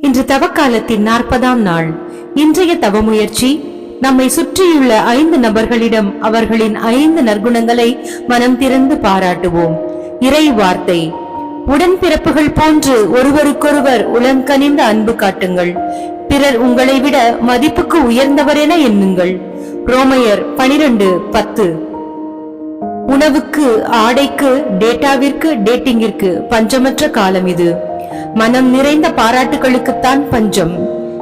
இன்று தவக்காலத்தின் நாற்பதாம் நாள். இன்றைய தவ முயற்சி நம்மை சுற்றியுள்ள ஐந்து நபர்களிடம் அவர்களின் ஐந்து நற்குணங்களை மனம் திறந்து பாராட்டுவோம். இறை வார்த்தை உடன்பிறப்புகள் போன்று ஒருவருக்கொருவர் உளங்கனிந்த அன்பு காட்டுங்கள். பிறர் உங்களை விட மதிப்புக்கு உயர்ந்தவர் என எண்ணுங்கள். ரோமையர் பனிரெண்டு பத்து. உணவுக்கு ஆடைக்கு டேட்டாவிற்கு டேட்டிங்கிற்கு பஞ்சமற்ற காலம் இது. மனம் நிறைந்த பாராட்டுகளுக்குத்தான் பஞ்சம்.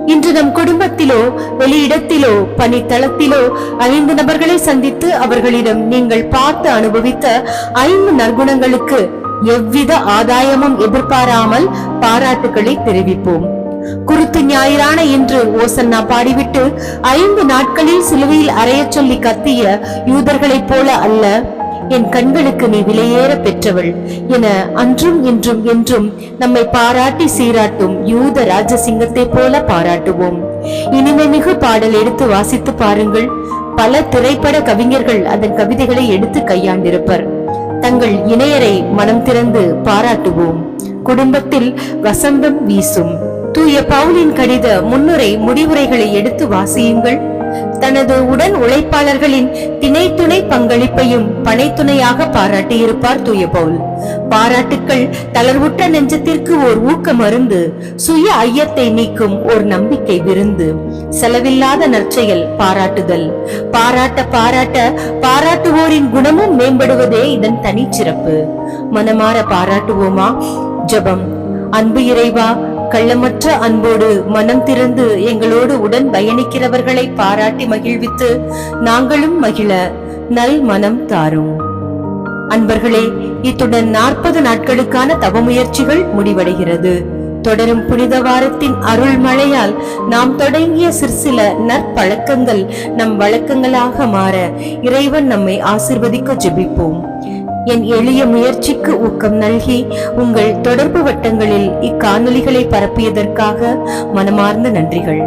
இன்று நம் குடும்பத்திலோ வெளியிடத்திலோ பணித்தளத்திலோ ஐந்து நபர்களை சந்தித்து அவர்களிடம் நீங்கள் பார்த்து அனுபவித்த ஐந்து நற்குணங்களுக்கு எவ்வித ஆதாயமும் எதிர்பாராமல் பாராட்டுகளை தெரிவிப்போம். குருத்து ஞாயிறான இன்று ஓசன்னா பாடிவிட்டு ஐந்து நாட்களில் சிலுவையில் அறையச் சொல்லி கத்திய யூதர்களைப் போல அல்ல என் கண்களுக்கு நீ விலையேற பெற்றவள். என அன்றும் இன்றும் என்றும் நம்மை பாராட்டி சீராட்டும் யூத ராஜசிங்கத்தை போல பாராட்டுவோம். இனிமை மிகு பாடல் எடுத்து வாசித்து பாருங்கள். பல திரைப்பட கவிஞர்கள் அதன் கவிதைகளை எடுத்து கையாண்டிருப்பர். தங்கள் இணையரை மனம் திறந்து பாராட்டுவோம். குடும்பத்தில் வசந்தம் வீசும். தூய பவுலின் கடித முன்னுரை முடிவுரைகளை எடுத்து வாசியுங்கள். தனது உடன் உழைப்பாளர்களின் திணைத்து பங்களிப்பையும் பனைத்துணையாக பாராட்டியிருப்பார் தூய பவுல். பாராட்டுக்கள் தளர்வுற்ற நெஞ்சத்திற்கு ஓர் ஊக்க மருந்து சுய ஐயத்தை நீக்கும் ஒரு நம்பிக்கை விருந்து. செலவில்லாத நற்செயல் பாராட்டுதல். பாராட்ட பாராட்ட பாராட்டுவோரின் குணமும் மேம்படுவதே இதன் தனிச்சிறப்பு. மனமாற பாராட்டுவோமா? ஜபம். அன்பு இறைவா கள்ளமற்ற அன்போடு மனம் திறந்து எங்களோடு உடன் பயணிக்கிறவர்களை பாராட்டி மகிழ்வித்து நாங்களும் மகிழ நல் மனம் தாரும். அன்பர்களே இத்துடன் நாற்பது நாட்களுக்கான தவமுயற்சிகள் முடிவடைகிறது. தொடரும் புனித வாரத்தின் அருள் மழையால் நாம் தொடங்கிய சிற்சில நற்பழக்கங்கள் நம் வழக்கங்களாக மாற இறைவன் நம்மை ஆசிர்வதிக்க ஜெபிப்போம். என் எளிய முயற்சிக்கு ஊக்கம் நல்கி உங்கள் தொடர்பு வட்டங்களில் இக்காணொலிகளை பரப்பியதற்காக மனமார்ந்த நன்றிகள்.